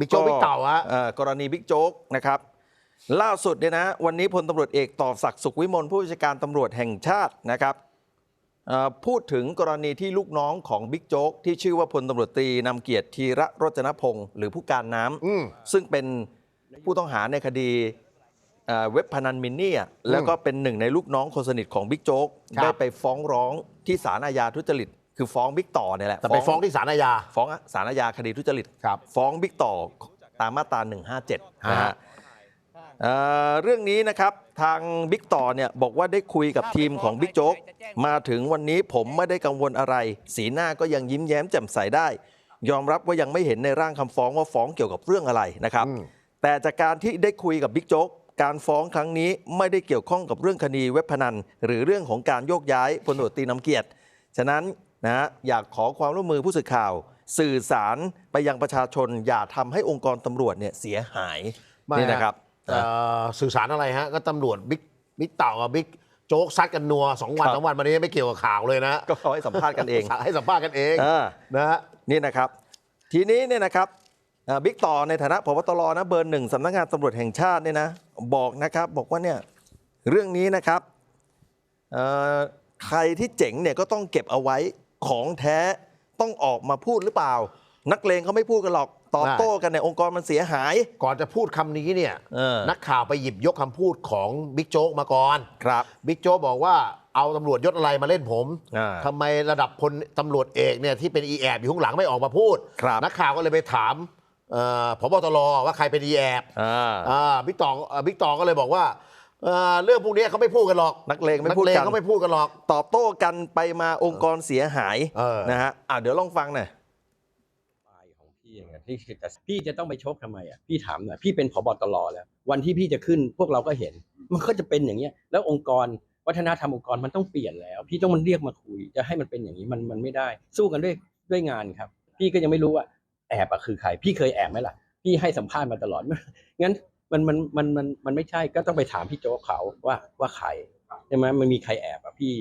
บิ๊กโจ๊กบิ๊กเต่าฮะเอ่อกรณีบิ๊กโจ๊กนะครับ ล่าสุดเนี่ยนะวันนี้พลตำรวจเอกต่อศักดิ์สุขวิมลผู้บัญชาการตำรวจแห่งชาตินะครับเอ่อพูดถึงกรณีที่ลูกน้องของบิ๊กโจ๊กที่ชื่อว่าพลตำรวจตรีนำเกียรติธีระรจนพงศ์หรือผู้การน้ำอืมซึ่งเป็นผู้ต้องหาในคดีเอ่อเว็บพนันมินเนี่ยแล้วก็เป็นหนึ่งในลูกน้องคนสนิทของบิ๊กโจ๊กครับได้ไปฟ้องร้องที่ศาลอาญาทุจริต คือฟ้องบิ๊กต่อเนี่ยแหละแต่ไปฟ้องที่ศาลอาญาฟ้องศาลอาญาคดีทุจริตครับฟ้องบิ๊กต่อตามมาตรา157นะฮะเอ่อเรื่องนี้นะครับทางบิ๊กต่อเนี่ยบอกว่าได้คุยกับทีมของบิ๊กโจ๊กมาถึงวันนี้ผมไม่ได้กังวลอะไร สีหน้าก็ยังยิ้มแย้มแจ่มใสได้ ยอมรับว่ายังไม่เห็นในร่างคำฟ้องว่าฟ้องเกี่ยวกับเรื่องอะไรนะครับอืมแต่จากการที่ได้คุยกับบิ๊กโจ๊กการฟ้องครั้งนี้ไม่ได้เกี่ยวข้องกับเรื่องคดีเว็บพนัน หรือเรื่องของการโยกย้ายพลตำรวจตรีนำเกียรติ ฉะนั้น นะฮะอยากขอความร่วมมือผู้สื่อข่าว สื่อสารไปยังประชาชน อย่าทำให้องค์กรตำรวจเนี่ยเสียหายไม่นี่นะครับเอ่อสื่อสารอะไรฮะ ก็ตำรวจบิ๊กบิ๊กเต่ากับบิ๊กโจ๊กซัดกันนัวสองวันครับสองวันมานี้ไม่เกี่ยวกับข่าวเลยนะก็เขาให้สัมภาษณ์กันเองให้สัมภาษณ์กันเองเออ นะฮะ นี่นะครับ ทีนี้เนี่ยนะครับเอ่อบิ๊กต่อในฐานะพบตรนะเบอร์หนึ่งสำนักงานตำรวจแห่งชาติเนี่ยนะบอกนะครับบอกว่าเนี่ยเรื่องนี้นะครับเอ่อใครที่เจ๋งเนี่ยก็ต้องเก็บเอาไว้ ของแท้ต้องออกมาพูดหรือเปล่า นักเลงเขาไม่พูดกันหรอกตอบโต้กันในยองค์กรมันเสียหาย ก่อนจะพูดคำนี้เนี่ยเออนักข่าวไปหยิบยกคำพูดของบิ๊กโจ๊กมาก่อนครับ บิ๊กโจ๊กบอกว่าเอาตำรวจยศอะไรมาเล่นผมอ่าทำไมระดับพลตำรวจเอกเนี่ยที่เป็นอีแอบอยู่ข้างหลังไม่ออกมาพูด ครับ นักข่าวก็เลยไปถามเอ่อพบตรว่าใครเป็นอีแอบ อ่า อ่าบิ๊กตองเอ่อบิ๊กตองก็เลยบอกว่า เอ่อเรื่องพวกนี้เขาไม่พูดกันหรอกนักเลงไม่พูดนัเลงกันเขาไม่พูดกันหรอก ตอบโต้กันไปมาองค์กรเสียหายเออ นะฮะอะเดี๋ยวลองฟังหน่อยปลายของพี่อย่างนั้นที่จะพี่จะต้องไปชกทำไมอะพี่ถามหน่อยพี่เป็นผบตรแล้ว วันที่พี่จะขึ้นพวกเราก็เห็น มันก็จะเป็นอย่างเงี้ย แล้วองค์กรวัฒนธรรมองค์กรมันต้องเปลี่ยนแล้ว พี่ต้องมันเรียกมาคุย จะให้มันเป็นอย่างนี้มันมันไม่ได้ สู้กันด้วยด้วยงานครับ พี่ก็ยังไม่รู้ว่าแอบอะคือใคร พี่เคยแอบไหมล่ะ พี่ให้สัมภาษณ์มาตลอด งั้น มันมันมันมันมันไม่ใช่ก็ต้องไปถามพี่โจ๊กเขาว่าว่าใครใช่ไหมมันมีใครแอบอะพี่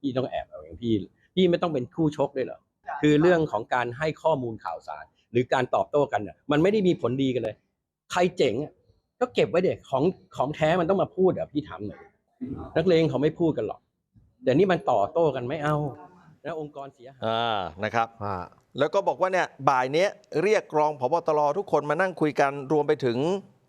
พี่ต้องแอบเอาเองพี่พี่ไม่ต้องเป็นคู่ชกด้วยเหรอคือเรื่องของการให้ข้อมูลข่าวสาร หรือการตอบโต้กันเนี่ยมันไม่ได้มีผลดีกันเลย ใครเจ๋งอะก็เก็บไว้เด็กของของแท้มันต้องมาพูดอะพี่ทำหน่อยนักเลงเขาไม่พูดกันหรอกแต่นี่มันต่อโต้กันไม่เอาแล้วองค์กรเสียหายอ่านะครับอ่าแล้วก็บอกว่าเนี่ยบ่ายเนี้ยเรียกรองพบตรทุกคนมานั่งคุยกันรวมไปถึง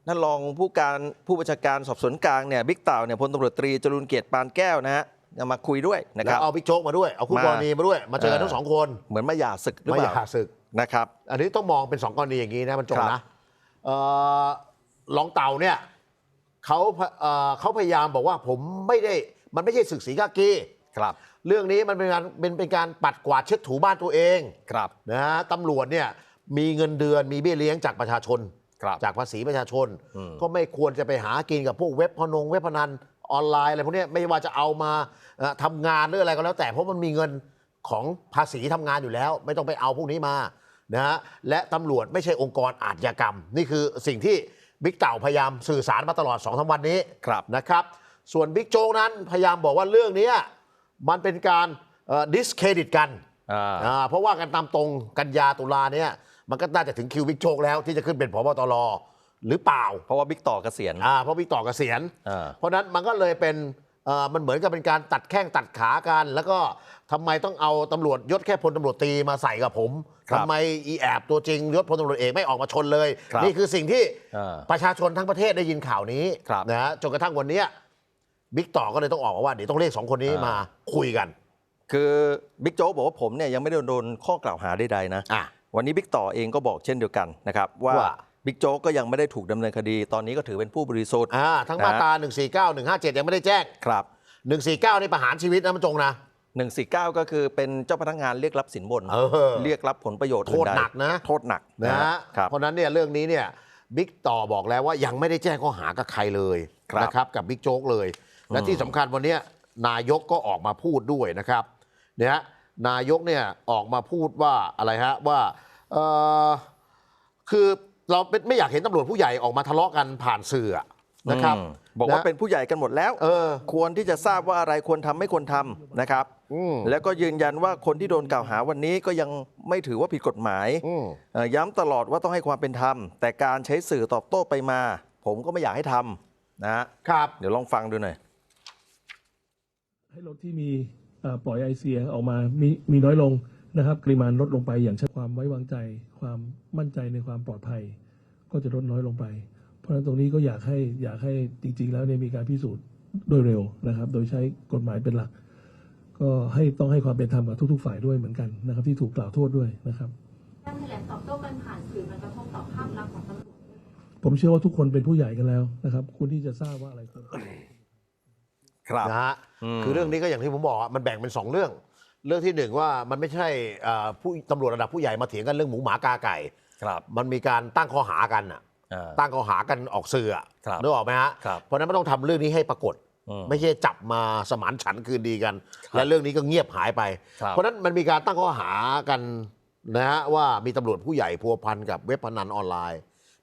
ท่านรองผู้การผู้บัญชาการสอบสวนกลางเนี่ยบิ๊กเต่าเนี่ยพลตำรวจตรีจรูนเกียรติปานแก้วนะฮะจะมาคุยด้วยนะคแล้รัวบเอาบิ๊กโจ๊กมาด้วย เอาคู่มากรณีมาด้วย มาเจอกันเออทั้งสองคน เหมือนมาหย่าศึกหรือไม่เปอยาล่ากศึกนะครับ อันนี้ต้องมองเป็นสองกรณีอย่างนี้นะมันจงครับนะเอ่อรองเต่าเนี่ยเขาเอ่อเขาพยายามบอกว่าผมไม่ได้มันไม่ใช่ศึกสีกากีครับ เรื่องนี้มันเป็นการเป็นเป็นการปัดกวาดเช็ดถูบ้านตัวเองครับนะฮะตำรวจเนี่ยมีเงินเดือนมีเบี้ยเลี้ยงจากประชาชน ครับจากภาษีประชาชน อืม ก็ไม่ควรจะไปหากินกับพวกเว็บพนงเว็บพนันออนไลน์อะไรพวกเนี้ยไม่ว่าจะเอามาเอ่อทำงานหรืออะไรก็แล้ว แต่เพราะมันมีเงินของภาษีทำงานอยู่แล้ว ไม่ต้องไปเอาพวกนี้มานะฮะและตำรวจไม่ใช่องค์กรอาชญากรรม นี่คือสิ่งที่บิ๊กเต่าพยายามสื่อสารมาตลอด2อสวันนี้ ครับ นะครับ ส่วนบิ๊กโจ๊กนั้นพยายามบอกว่าเรื่องเนี้ยมันเป็นการดิสเครดิตกันอ่า อ่าเพราะว่ากันตามตรงกันยาตุลาเนี่ย มันก็น่าจะถึงคิวบิ๊กโจ๊กแล้วที่จะขึ้นเป็นพบตรหรือเปล่า เพราะว่าบิ๊กต่อเกษียณอ่าเพราะบิ๊กต่อเกษียณอ่าเพราะฉะนั้นมันก็เลยเป็นเอ่อมันเหมือนกับเป็นการตัดแข้งตัดขากัน แล้วก็ทำไมต้องเอาตำรวจยศแค่พลตำรวจตรีมาใส่กับผมครับทำไมอีแอบตัวจริงยศพลตำรวจเอกไม่ออกมาชนเลย ครับนี่คือสิ่งที่อ่าประชาชนทั้งประเทศได้ยินข่าวนี้ครับนะฮะจนกระทั่งวันเนี้ยบิ๊กต่อก็เลยต้องออกมาว่าเดี๋ยวต้องเรียกสองคนนี้อ่าม มาคุยกันคือบิ๊กโจ๊กบอกว่าผมเนี่ยยังไม่ได้โดนข้อกล่าวหาใดๆนะ อะ วันนี้บิ๊กต่อเองก็บอกเช่นเดียวกันนะครับว่าว่าบิ๊กโจ๊กก็ยังไม่ได้ถูกดำเนินคดี ตอนนี้ก็ถือเป็นผู้บริสุทธิ์อ่าทั้งมาตรา149 157 ยังไม่ได้แจ้งครับ 149 นี่ประหารชีวิตนะมันจงนะ 149 ก็คือเป็นเจ้าพนักงานเรียกรับสินบนเออเรียกรับผลประโยชน์โทษอื่ใดหนักนะโทษหนักนะฮะครับเพราะฉะนั้นเนี่ยเรื่องนี้เนี่ยบิ๊กต่อบอกแล้วว่ายังไม่ได้แจ้งข้อหากับใครเลยครับนะครับกับบิ๊กโจ๊กเลย และอืมที่สำคัญวันเนี้ยนายกก็ออกมาพูดด้วยนะครับเนี่ยฮะนายกเนี่ยออกมาพูดว่าอะไรฮะว่าเออ คือเราเป็นไม่อยากเห็นตำรวจผู้ใหญ่ออกมาทะเลาะกันผ่านสื่ออะนะครับอืมบอกว่านะ เป็นผู้ใหญ่กันหมดแล้ว เออ ควรที่จะทราบว่าอะไรควรทำไม่ควรทำนะครับ อืม แล้วก็ยืนยันว่าคนที่โดนกล่าวหาวันนี้ก็ยังไม่ถือว่าผิดกฎหมายอืม เอ่อย้ำตลอดว่าต้องให้ความเป็นธรรม แต่การใช้สื่อตอบโต้ไปมา ผมก็ไม่อยากให้ทำนะฮะครับ เดี๋ยวลองฟังดูหน่อย ให้รถที่มีเอ่อปล่อยไอเสียออกมามีมีน้อยลง นะครับปริมาณลดลงไปอย่างชัดความไว้วางใจ ความมั่นใจในความปลอดภัย ก็จะลดน้อยลงไป เพราะฉะนั้นตรงนี้ก็อยากให้อยากให้จริง ๆ แล้วเนี่ยมีการพิสูจน์โดยเร็วนะครับ โดยใช้กฎหมายเป็นหลัก ก็ให้ต้องให้ความเป็นธรรมกับทุก ๆ ฝ่ายด้วยเหมือนกันนะครับ ที่ถูกกล่าวโทษด้วยนะครับการแถลงตอบโต้กันผ่านสื่อมันกระทบต่อภาพลักษณ์ของตำรวจผมเชื่อว่าทุกคนเป็นผู้ใหญ่กันแล้วนะครับควรที่จะทราบว่าอะไรควร ครับ นะฮะอืม คือเรื่องนี้ก็อย่างที่ผมบอกอะมันแบ่งเป็นสองเรื่อง เรื่องที่หนึ่งว่ามันไม่ใช่อ่าผู้ตำรวจระดับผู้ใหญ่มาเถียงกันเรื่องหมูหมากาไก่ ครับ มันมีการตั้งข้อหากันอะอ่าตั้งข้อหากันออกสื่ออะครับนึกออกไหมฮะ ครับเพราะฉะนั้นมันต้องทำเรื่องนี้ให้ปรากฏ อืมไม่ใช่จับมาสมานฉันท์คืนดีกัน ครับและเรื่องนี้ก็เงียบหายไป ครับเพราะฉะนั้นมันมีการตั้งข้อหากันนะฮะว่ามีตำรวจผู้ใหญ่พัวพันกับเว็บพนันออนไลน์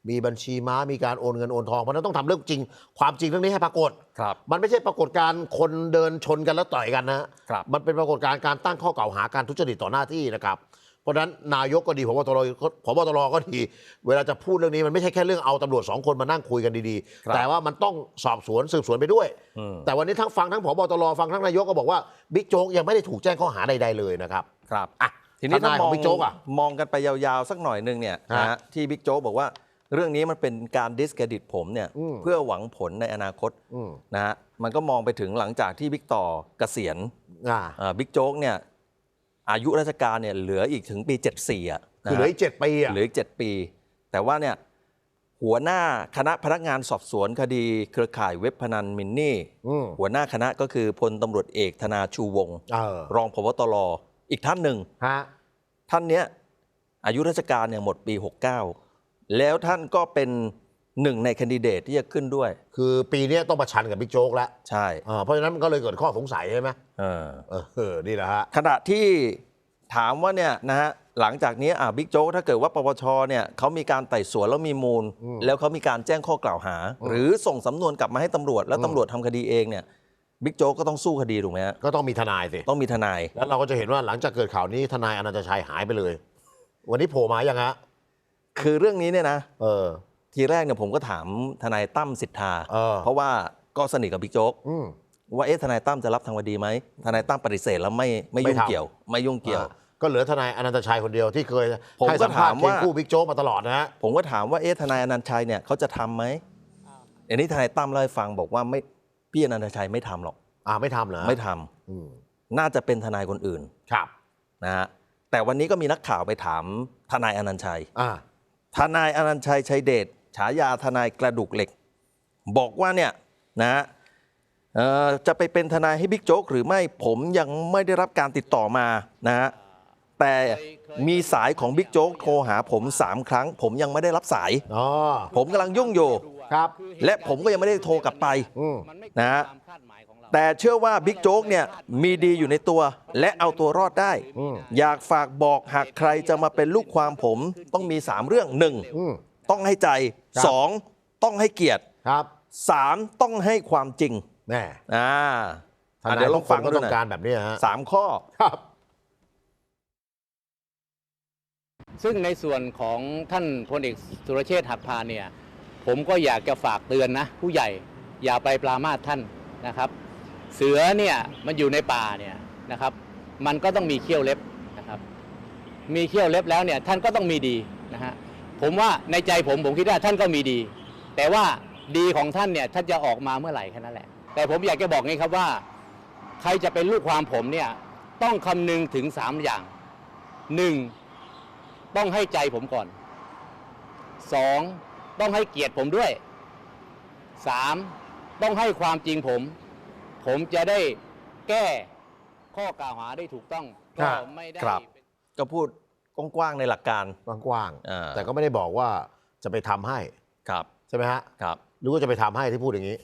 มีบัญชีม้ามีการโอนเงินโอนทองเพราะฉะนั้นต้องทำเรื่องจริง ความจริงเรื่องนี้ให้ปรากฏ ครับ มันไม่ใช่ปรากฏการณ์คนเดินชนกันแล้วต่อยกันนะฮะครับ มันเป็นปรากฏการณ์การตั้งข้อกล่าวหาการทุจริตต่อหน้าที่นะครับ เพราะฉะนั้นนายกก็ดีพบตรพบตรก็ดี เวลาจะพูดเรื่องนี้มันไม่ใช่แค่เรื่องเอาตำรวจสองคนมานั่งคุยกันดีครับ ๆ แต่ว่ามันต้องสอบสวนสืบสวนไปด้วย อืมแต่วันนี้ทั้งฟังทั้งพบตรฟังทั้งนายกก็บอกว่าบิ๊กโจ๊กยังไม่ได้ถูกแจ้งข้อหาใดๆเลยนะครับครับ อะทีนี้ทถ้านายมขอองงบิ๊กโจ๊กอะ มองกันไปยาวๆ สักหน่อยหนึงเนี่ยฮะ นะฮะที่บิ๊กโจ๊กบอกว่า เรื่องนี้มันเป็นการดิสเครดิตผมเนี่ยอืม เพื่อหวังผลในอนาคตอืมนะฮะมันก็มองไปถึงหลังจากที่บิ๊กต่อเกษียณอ่าอ่าบิ๊กโจ๊กเนี่ยอายุราชการเนี่ยเหลืออีกถึงปี 74อะนะคือเหลืออีกเจ็ดปีอะ เหลืออีก 7 ปี แต่ว่าเนี่ยหัวหน้าคณะพนักงานสอบสวนคดี เครือข่ายเว็บพนันมินนี่ อืม หัวหน้าคณะก็คือพลตำรวจเอกธนาชูวงศ์เออรองพบตรอีกท่านหนึ่ง ฮะท่านเนี้ยอายุราชการเนี่ยหมดปี 69 แล้วท่านก็เป็นหนึ่งในแคนดิเดตที่จะขึ้นด้วย คือปีนี้ต้องประชันกับบิ๊กโจ๊กแล้วใช่ อ่าเพราะฉะนั้นมันก็เลยเกิดข้อสงสัยใช่ไหมเออ เออเออนี่แหละฮะ ขณะที่ถามว่าเนี่ยนะฮะหลังจากนี้อ่าบิ๊กโจ๊กถ้าเกิดว่าปปชเนี่ยเขามีการไต่สวนแล้วมีมูล อืมแล้วเขามีการแจ้งข้อกล่าวหาอืมหรือส่งสำนวนกลับมาให้ตำรวจแล้วอืม ตำรวจทำคดีเองเนี่ยบิ๊กโจ๊กก็ต้องสู้คดีถูกไหมฮะก็ต้องมีทนายสิ ต้องมีทนาย แล้วเราก็จะเห็นว่าหลังจากเกิดข่าวนี้ทนายอนันตชัยหายไปเลย วันนี้โผล่มายังฮะ คือเรื่องนี้เนี่ยนะ เออ ทีแรกเนี่ยผมก็ถามทนายตั้มสิทธา เออ เพราะว่าก็สนิทกับบิ๊กโจ๊ก อืม ว่าเอ๊ะทนายตั้มจะรับทางคดีไหมทนายตั้มปฏิเสธแล้วไม่ไม่ไม่ยุ่งทำ เกี่ยว ไม่ยุ่งเกี่ยว อะก็เหลือทนายอนันตชัยคนเดียวที่เคยผมให้ก็สัมภาษณ์ถามเคียงว่า คู่บิ๊กโจ๊กมาตลอดนะฮะ ผมก็ถามว่าเอ๊ะทนายอนันต์ชัยเนี่ยเขาจะทำไหมอันนี้ทนายตั้มเล่าให้ฟังบอกว่าไม่พี่อนันตชัยไม่ทำหรอก อ่าไม่ทำเหรอไม่ทำอืมน่าจะเป็นทนายคนอื่นครับ นะฮะแต่วันนี้ก็มีนักข่าวไปถามทนายอนันต์ชัย อ่า ทนายอนันต์ชัยชัยเดชฉายาทนายกระดูกเหล็ก บอกว่าเนี่ยนะฮะเอ่อจะไปเป็นทนายให้บิ๊กโจ๊กหรือไม่ผมยังไม่ได้รับการติดต่อมานะฮะแต่มีสายของบิ๊กโจ๊กโทรหาผมสามครั้ง ผมยังไม่ได้รับสายอ๋อผมกำลังยุ่งอยู่ครับ และผมก็ยังไม่ได้โทรกลับไปอืมนะฮะ แต่เชื่อว่าบิ๊กโจ๊กเนี่ยมีดีอยู่ในตัว และเอาตัวรอดได้อืมอยากฝากบอกหากใครจะมาเป็นลูกความผมต้องมี 3 เรื่องอืม 1. ต้องให้ใจครับ 2. ต้องให้เกียรติครับ 3. ต้องให้ความจริงแน่อ่าทอะนายเดี๋ยวลทุอกงคฟันงก็ดูต้องหน่อยการแบบนี้ฮะสามข้อ ครับ ซึ่งในส่วนของท่านพลเอกสุรเชษฐ์หักพานเนี่ยผมก็อยากจะฝากเตือนนะ ผู้ใหญ่อย่าไปปรามาสท่านนะครับ เสือเนี่ยมันอยู่ในป่าเนี่ยนะครับ มันก็ต้องมีเขี้ยวเล็บนะครับ มีเขี้ยวเล็บแล้วเนี่ยท่านก็ต้องมีดีนะฮะผมว่าในใจผมผมคิดว่าท่านก็มีดี แต่ว่าดีของท่านเนี่ยท่านจะออกมาเมื่อไหร่แค่นั้นแหละ แต่ผมอยากจะบอกงี้ครับว่า ใครจะเป็นลูกความผมเนี่ยต้องคำนึงถึงสามอย่างหนึ่งต้องให้ใจผมก่อนสองต้องให้เกียรติผมด้วยสามต้องให้ความจริงผม ผมจะได้แก้ข้อกล่าวหาได้ถูกต้องครัก็บไม่ได้ ครับ ก็พูดกว้างๆในหลักการ กว้างอ่า ๆแต่ก็ไม่ได้บอกว่าจะไปทำให้ ครับใช่ไหมฮะ ครับ หรือว่าจะไปทำให้ที่พูดอย่างนี้